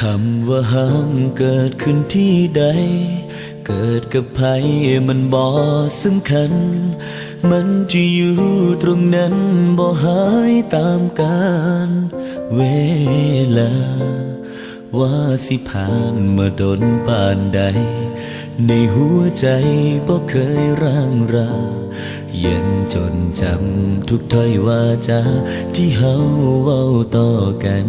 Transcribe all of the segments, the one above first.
คำว่าห้ามเกิดขึ้นที่ใด เกิดกับใครมันบ่สำคัญ มันจะอยู่ตรงนั้นบ่หายตามกาลเวลา ว่าสิผ่านมาดนปานใด ในหัวใจบ่เคยร่างรายังจนจำทุกถ้อยวาจาที่เฮาเว้าต่อกัน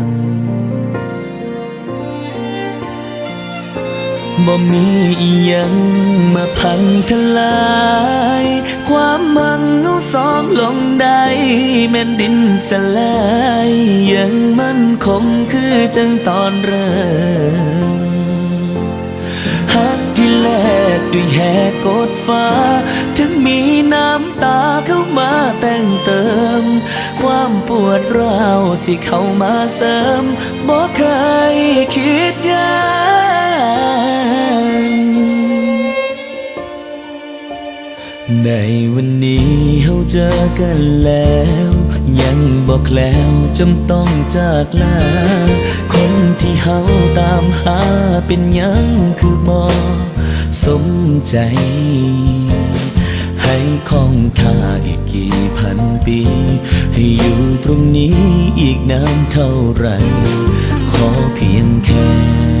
ม บ่มีอียังมาพังทลาย ความมังเอาสองลงได้แม่นดินสลายยังมั่นคงคือจังตอนเริ่มฮักที่แลกด้วยแหกกดฟ้า ถึงมีน้ำตาเข้ามาแต่งเติม ความปวดร้าวสิเข้ามาเสริมบอกเคยคิดยา ในวันนี้เฮาเจอกันแล้ว ยังบอกแล้วจำต้องจากลา คนที่เฮาตามหาเป็นยังคือบ่สมใจ ให้คองค่าอีกกี่พันปี ให้อยู่ตรงนี้อีกนานเท่าไหรขอเพียงแค่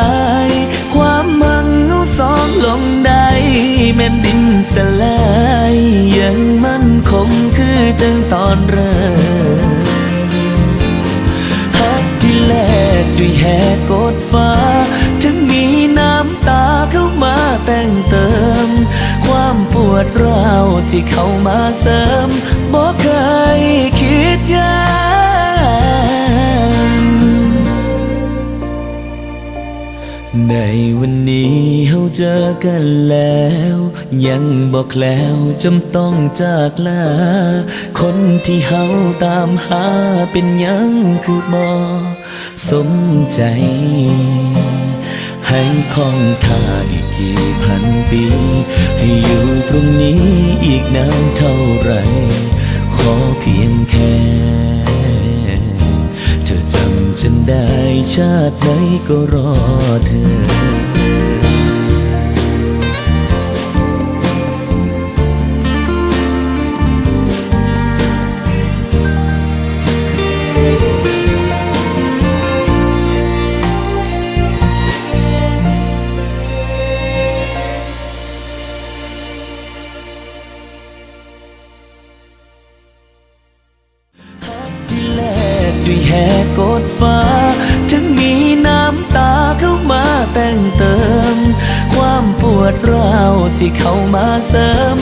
จังตอนเริ่มฮักที่แลกด้วยแหกกดฟ้า ถึงมีน้ำตาเข้ามาแต่งเติม ความปวดร้าวสิเข้ามาเสริมบอกเคยคิดยา ในวันนี้เฮาเจอกันแล้ว ยังบอกแล้วจำต้องจากลา คนที่เฮาตามหาเป็นยังคือบ่สมใจ ให้คองท่าอีกกี่พันปี ให้อยู่ตรงนี้อีกนานเท่าไหร ชาติไหนก็รอเธอ ที่แลกด้วยแหกกดฟ้า แต่งเติม ความปวดร้าวสิเข้ามาเสริม